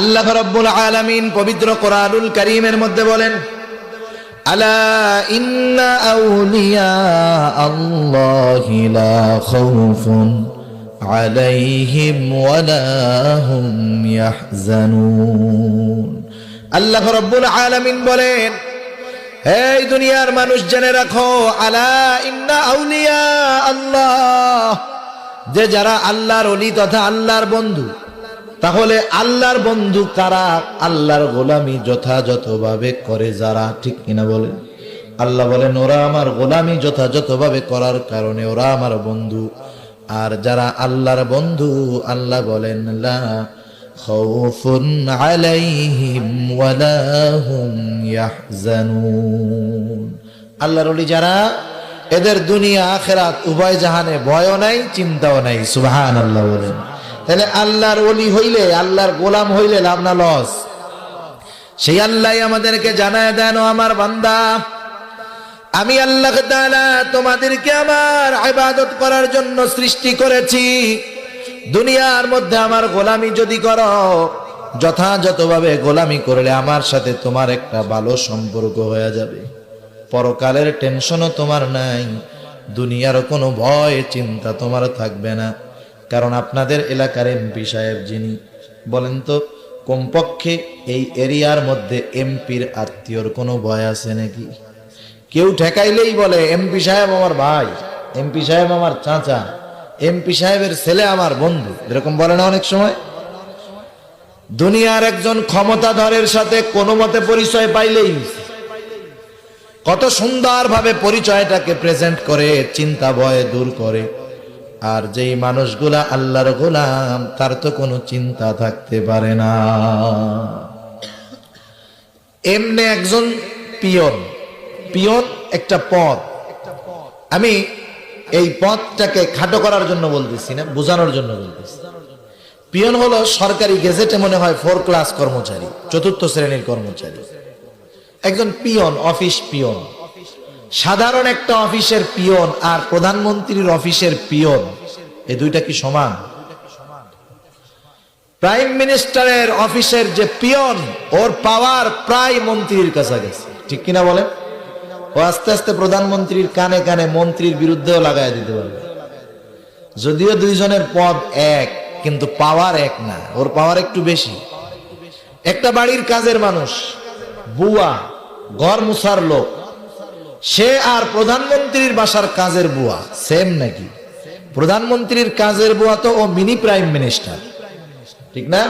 আল্লাহ রব্বুল আলামিন পবিত্র কোরআনুল কারীমের মধ্যে বলেন, আলা ইন্না আউলিয়া আলাইহিম আল্লাহ রব্বুল আলামিন বলেন, এই দুনিয়ার মানুষ জেনে রাখো, আলা ইন্না আউলিয়া আল্লাহ, যে যারা আল্লাহর অলি তথা আল্লাহর বন্ধু তাহলে আল্লাহর বন্ধু কারা? আল্লাহর গোলামি যথাযথভাবে করে যারা, ঠিক কিনা বলেন? আল্লাহ বলেন, ওরা আমার গোলামি যথাযথভাবে করার কারণে ওরা আমার বন্ধু। আর যারা আল্লাহর বন্ধু, আল্লাহ বলেন, লা হুম আল্লাহর যারা, এদের দুনিয়া, আখেরাত উভয় জাহানে ভয়ও নাই, চিন্তাও নাই, সুবহানাল্লাহ বলেন। তাহলে আল্লাহর অলি হইলে, আল্লাহর গোলাম হইলে লাভ না লস? সেই আল্লাহ আমাদেরকে জানায় দেন আমার বান্দা, আমি আল্লাহ তোমাদেরকে আমার ইবাদত করার জন্য সৃষ্টি করেছি। দুনিয়ার মধ্যে আমার গোলামি যদি করো, যথাযথভাবে গোলামি করলে আমার সাথে তোমার একটা ভালো সম্পর্ক হয়ে যাবে। পরকালের টেনশনও তোমার নাই, দুনিয়ার কোনো ভয়, চিন্তা তোমার থাকবে না। কারণ আপনাদের এলাকার এমপি সাহেব যিনি, বলেন তো, কমপক্ষে এই এরিয়ার মধ্যে এমপির আত্মীয়র কোনো ভয় আছে নাকি? কেউ ঠেকাইলেই বলে, এমপি সাহেব আমার ভাই, এমপি সাহেব আমার চাচা, এমপি সাহেবের ছেলে আমার বন্ধু। এরকম বলে না অনেক সময়? দুনিয়ার একজন ক্ষমতাধরের সাথে কোনো মতে পরিচয় পাইলেই কত সুন্দরভাবে পরিচয়টাকে প্রেজেন্ট করে, চিন্তা ভয় দূর করে। আর যেই মানুষগুলা আল্লাহর গোলাম, তার তো কোনো চিন্তা থাকতে পারে না। এমনি একজন পিয়ন পিয়ন একটা পদ আমি এই পথটাকে খাটো করার জন্য বলতেছি না, বোঝানোর জন্য বলতেছি। পিয়ন হলো সরকারি গেজেটে মনে হয় ফোর ক্লাস কর্মচারী, চতুর্থ শ্রেণির কর্মচারী। একজন পিয়ন, অফিস পিয়ন। সাধারণ একটা অফিসের পিয়ন আর প্রধানমন্ত্রীর অফিসের পিয়ন এই দুইটা কি সমান? প্রাইম মিনিস্টারের অফিসের যে পিয়ন, ওর পাওয়ার প্রায় মন্ত্রীর কাছাকাছি। ঠিক কিনা বলেন? ও আস্তে আস্তে প্রধানমন্ত্রীর কানে কানে মন্ত্রীর বিরুদ্ধেও লাগাই দিতে পারবে। যদিও দুইজনের পদ এক, কিন্তু পাওয়ার এক না, ওর পাওয়ার একটু বেশি। একটা বাড়ির কাজের মানুষ, বুয়া, ঘর মুসার লোক সে আর প্রধানমন্ত্রীর বাসার কাজের বুয়া সেম নাকি? প্রধানমন্ত্রীর কাজের বুয়া তো ও মিনি প্রাইম মিনিস্টার, ঠিক না?